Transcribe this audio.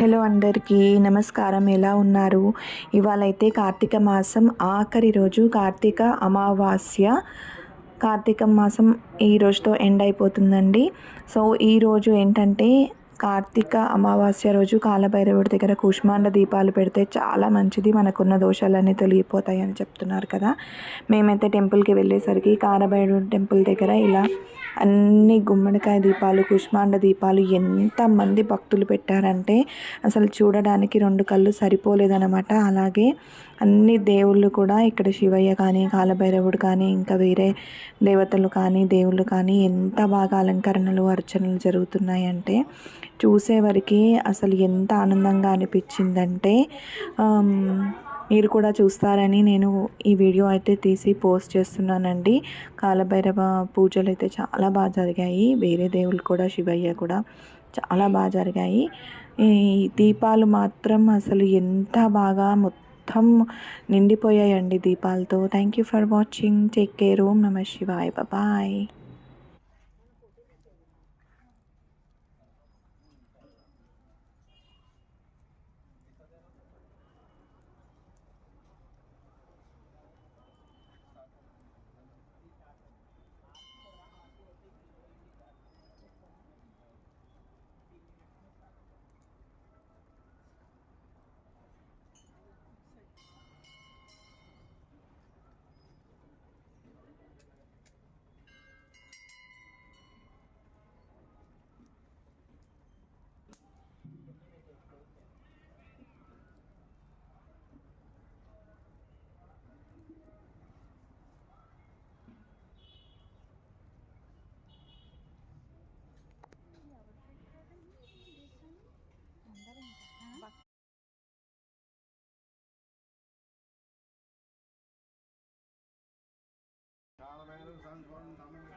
Hello అందరికీ నమస్కారం. ఎలా ఉన్నారు? ఇవాళ అయితే కార్తీక మాసం ఆఖరి రోజు కార్తీక అమావాస్య. కార్తీక మాసం ఈ రోజుతో ఎండ్ అయిపోతుందండి. సో ఈరోజు ఏంటంటే కార్తీక అమావాస్య రోజు కాలభైరవుడి దగ్గర కుష్మాండ దీపాలు పెడితే చాలా మంచిది. మనకున్న దోషాలన్నీ తొలగిపోతాయి అని చెప్తున్నారు కదా. మేమైతే టెంపుల్కి వెళ్ళేసరికి కాలభైరవుడి టెంపుల్ దగ్గర ఇలా అన్ని గుమ్మడికాయ దీపాలు కుష్మాండ దీపాలు ఎంతమంది భక్తులు పెట్టారంటే అసలు చూడడానికి రెండు కళ్ళు సరిపోలేదన్నమాట. అలాగే అన్ని దేవుళ్ళు కూడా ఇక్కడ శివయ్య కానీ కాలభైరవుడు కానీ ఇంకా వేరే దేవతలు కానీ దేవుళ్ళు కానీ ఎంత బాగా అలంకరణలు అర్చనలు జరుగుతున్నాయంటే చూసేవారికి అసలు ఎంత ఆనందంగా అనిపించిందంటే మీరు కూడా చూస్తారని నేను ఈ వీడియో అయితే తీసి పోస్ట్ చేస్తున్నానండి. కాలభైరవ పూజలు అయితే చాలా బాగా జరిగాయి. వేరే దేవుళ్ళు కూడా శివయ్య కూడా చాలా బాగా జరిగాయి. ఈ దీపాలు మాత్రం అసలు ఎంత బాగా మొత్తం నిండిపోయాయండి దీపాలతో. Thank you for watching take care Om Namah Shivaya. Bye দামে